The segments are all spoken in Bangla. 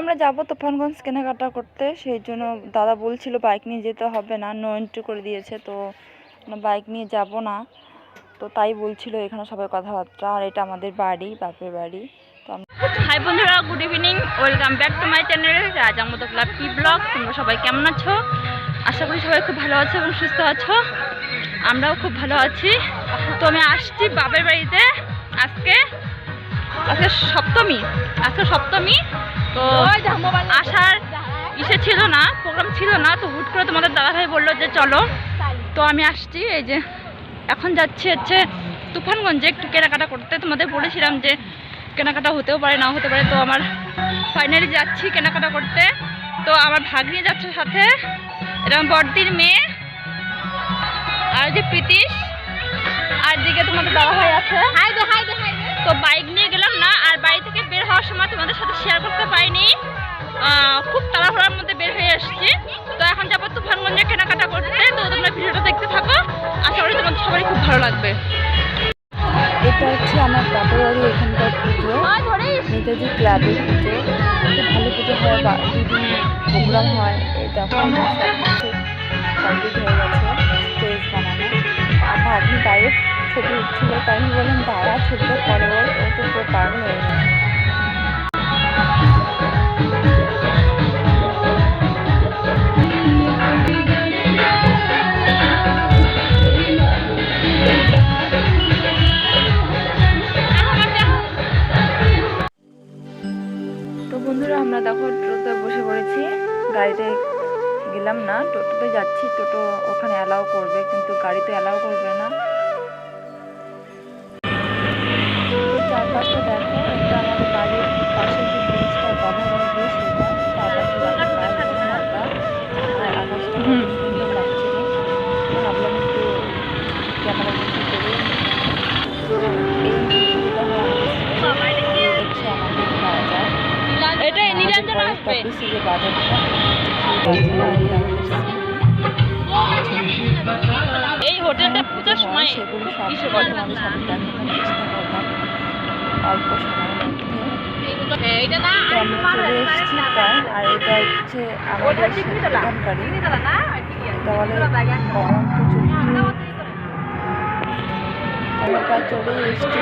আমরা যাব তুফানগঞ্জ কেনাকাটা করতে। সেই জন্য দাদা বলছিল বাইক নিয়ে যেতে হবে না নো এন্ট্রি করে দিয়েছে, তো বাইক নিয়ে যাব না। তো তাই বলছিল এখানে সবাই কথাবার্তা, আর এটা আমাদের বাড়ি, বাপের বাড়ি। তো হাই বন্ধুরা good evening welcome back to my channel রাজার মতো ক্লাব পি ব্লগ তোমরা সবাই কেমন আছো? আশা করি সবাই খুব ভালো আছো এবং সুস্থ আছো। আমরাও খুব ভালো আছি। তো আমি আসছি বাপের বাড়িতে আজকে আজকে সপ্তমী আজকে সপ্তমী। তো আসার ইসে ছিল না প্রোগ্রাম ছিল না তো হুট করে তোমাদের দাদাভাই বলল যে চলো। তো আমি আসছি এই যে এখন যাচ্ছি হচ্ছে তুফানগঞ্জে একটু কেনাকাটা করতে। তোমাদের বলেছিলাম যে কেনাকাটা হতেও পারে না হতে পারে। তো আমার ফাইনালি যাচ্ছি কেনাকাটা করতে। তো আমার ভাগ্নি যাচ্ছে সাথে এটা আমার বড়দির মেয়ে আর যে প্রীতিশ আর দিকে তোমাদের দাদা ভাই আছে তো বাইক নিয়ে গেলাম না আর বাড়ি থেকে হওয়ার সময় তোমাদের সাথে শেয়ার করতে আহ, খুব তাড়াহুড়ার মধ্যে বের হয়ে এসেছি তো এখন যাব তুফানগঞ্জে কেনাকাটা করতে। তো তোমরা ভিডিওটা দেখতে থাকো। আশা করি তোমাদের সবারই খুব ভালো লাগবে। এটা হচ্ছে আমার বাপের বাড়ি এখানকার পুজো। নেতাজি ক্লাবের পুজো। খুব ভালো পুজো হয়। বা দুদিন প্রোগ্রাম হয়। আমার কমপ্লিট হয়ে গেছে। স্টেজ বানানো। আর ভাগ্নি বাইরে ছবি উঠছিল তাই আমি বললাম দাঁড়া ছবিটা পরে ও তো পুরো হয়ে গেছে। গাড়িতে গেলাম না টোটোতে যাচ্ছি টোটো ওখানে অ্যালাউ করবে কিন্তু গাড়িতে অ্যালাউ করবে না। চারপাশটা দেখো এটা আমাদের বাড়ির পাশে যে ব্রিজটা বাঁধানো ব্রিজ সেটা চারপাশে দেখো আর আকাশটা সুন্দর লাগছিল ভাবলাম একটু ক্যামেরা বন্দি করি এই ভিডিওটা আমাদের দেখছি আমাদের বাজার। এটা নীলাঞ্জন আসবে? বাজারটা এই হোটেলটা পূজার সময় সেগুলো সব তোমাদের সাথে দেখানোর চেষ্টা করলাম অল্প সময়ের মধ্যে। আমরা চলে এসেছি প্রায় আর এটা হচ্ছে আমাদের দোকানকারী এটা বলে বহরমপুর আমরা প্রায় চলে এসেছি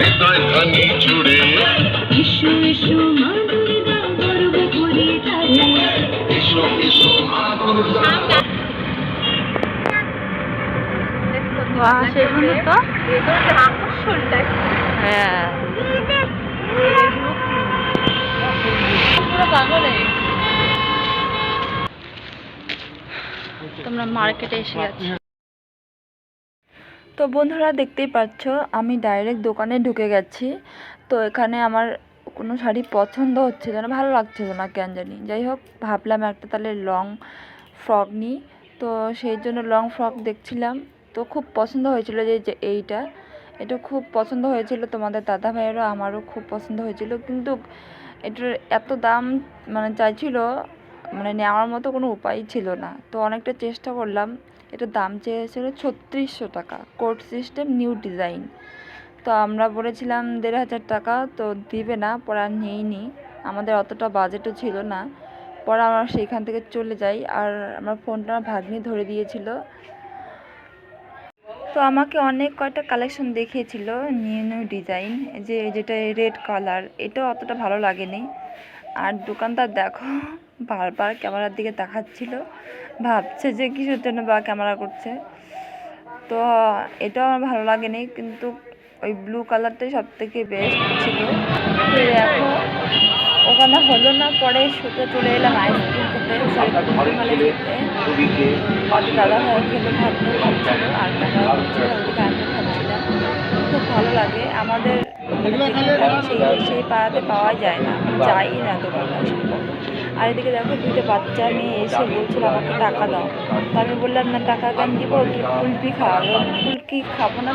হৃদয় খানি জুড়ে। ইসু ইসু গর্ব করি তারে। হ্যাঁ। তোমরা মার্কেটে এসে গেছো। তো বন্ধুরা দেখতেই পাচ্ছ, আমি ডাইরেক্ট দোকানে ঢুকে গেছি। তো এখানে আমার কোনো শাড়ি পছন্দ হচ্ছিল না, ভালো লাগছিল না কেন জানি। যাই হোক, ভাবলাম একটা তাহলে লং ফ্রক নিই। তো সেই জন্য লং ফ্রক দেখছিলাম। তো খুব পছন্দ হয়েছিল যে যে এইটা। এটা খুব পছন্দ হয়েছিল তোমাদের দাদা ভাইয়েরও আমারও খুব পছন্দ হয়েছিল। কিন্তু এটার এত দাম মানে চাইছিল মানে নেওয়ার মতো কোনো উপায় ছিল না। তো অনেকটা চেষ্টা করলাম। এটার দাম চেয়েছিল ছত্রিশশো টাকা। কোড সিস্টেম নিউ ডিজাইন তো আমরা বলেছিলাম দেড় হাজার টাকা, তো দিবে না, পরে আর নিইনি। আমাদের অতটা বাজেটও ছিল না। পরে আমরা সেইখান থেকে চলে যাই, আর আমার ফোনটা আমার ভাগ্নি ধরে দিয়েছিল। তো আমাকে অনেক কয়টা কালেকশন দেখিয়েছিল নিউ নিউ ডিজাইন যে, যেটা রেড কালার এটাও অতটা ভালো লাগেনি। আর দোকানদার দেখো বারবার ক্যামেরার দিকে দেখাচ্ছিল ভাবছে যে কিসের জন্য বা ক্যামেরা করছে। তো এটাও আমার ভালো লাগেনি কিন্তু ওই ব্লু কালারটাই সব থেকে বেস্ট ছিল। তো দেখো ওখানে হলো না পরে শুতে চলে এলাম আইসক্রিম খেতে। কুমড়িমালে যেতে আমাদের দাদা ভাই খেলে ভাবতে খাচ্ছিল আর ক্যামেরা করছিল ওদিকে আমি খাচ্ছিলাম। খুব ভালো লাগে। আমাদের মানে সেই সেই পাড়াতে পাওয়া যায় না। যাই না দোকানটা আর এদিকে দেখো দুটো বাচ্চা মেয়ে এসে বলছিল আমাকে টাকা দাও। তো আমি বললাম, না, টাকা কেন দিব? কুলপি খাওয়াবো কুলকি খাব না।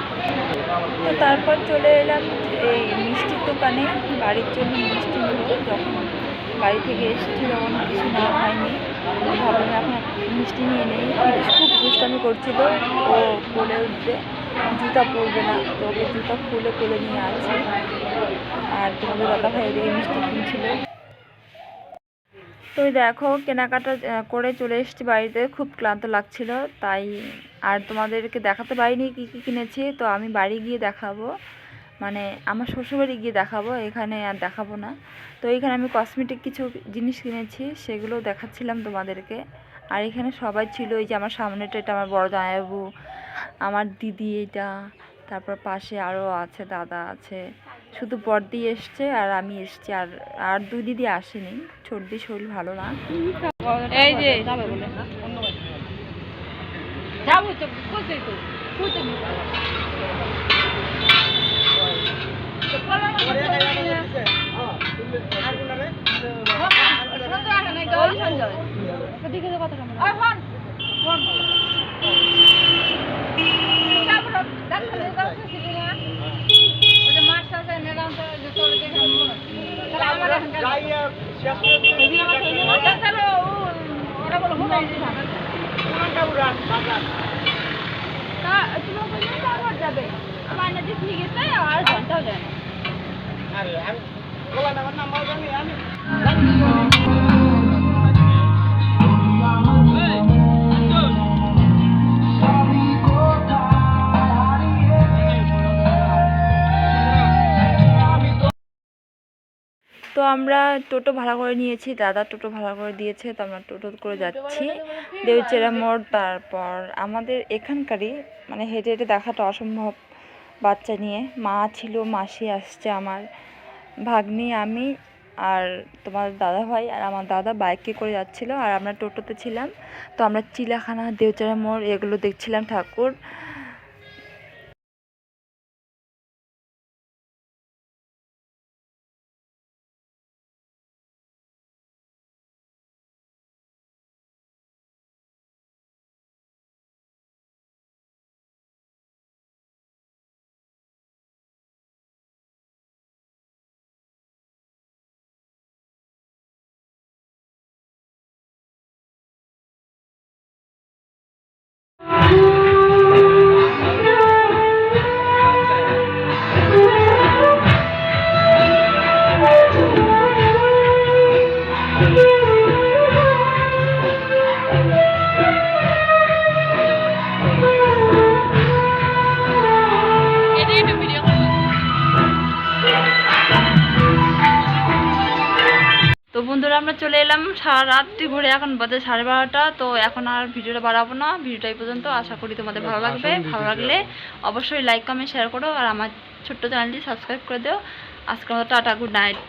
তো তারপর চলে এলাম এই মিষ্টির দোকানে। বাড়ির জন্য মিষ্টি নেব যখন বাড়ি থেকে এসেছি তখন কিছু নেওয়া হয়নি। ভাবলাম এখন মিষ্টি নিয়ে নেই। খুব দুষ্টামি করছিল। ও বলে উঠবে, জুতা পরবে না। তো ওকে জুতা খুলে কোলে নিয়ে আছে। আর তোমাদের দাদা ভাই এদিকে মিষ্টি কিনছিল। তো দেখো, কেনাকাটা করে চলে এসেছি বাড়িতে। খুব ক্লান্ত লাগছিল, তাই আর তোমাদেরকে দেখাতে পারিনি কী কী কিনেছি। তো আমি বাড়ি গিয়ে দেখাবো। মানে আমার শ্বশুরবাড়ি গিয়ে দেখাবো, এখানে আর দেখাবো না। তো এখানে আমি কসমেটিক কিছু জিনিস কিনেছি, সেগুলো দেখাচ্ছিলাম তোমাদেরকে। আর এখানে সবাই ছিল, এই যে আমার সামনেটা, এটা আমার বড় জামাইবাবু, আমার দিদি এটা, তারপর পাশে আরও আছে, দাদা আছে। শুধু বড়দি এসছে আর আমি এসছি আর আর দুই দিদি আসেনি সর্দি শরীর ভালো না এই যে যাবে বলে যাব তো খুঁজে তো খুঁজে যাবে আমার না যে ঠিক তো আমরা টোটো ভাড়া করে নিয়েছি দাদা টোটো ভাড়া করে দিয়েছে তো আমরা টোটো করে যাচ্ছি। দেউচেরা মোড় তারপর আমাদের এখানকারই মানে হেঁটে হেঁটে দেখাটা অসম্ভব বাচ্চা নিয়ে। মা ছিল মাসি আসছে আমার ভাগ্নি আমি আর তোমার দাদা ভাই আর আমার দাদা বাইকে করে যাচ্ছিল আর আমরা টোটোতে ছিলাম। তো আমরা চিলাখানা দেউচেরা মোড় এগুলো দেখছিলাম ঠাকুর। বন্ধুরা আমরা চলে এলাম সারা রাত্রি ঘুরে এখন বাজে সাড়ে বারোটা তো এখন আর ভিডিওটা বাড়াবো না। ভিডিওটা এই পর্যন্ত। আশা করি তোমাদের ভালো লাগবে। ভালো লাগলে অবশ্যই লাইক কমেন্ট শেয়ার করো। আর আমার ছোট্ট চ্যানেলটি সাবস্ক্রাইব করে দিও। আজকে মতো টাটা গুড নাইট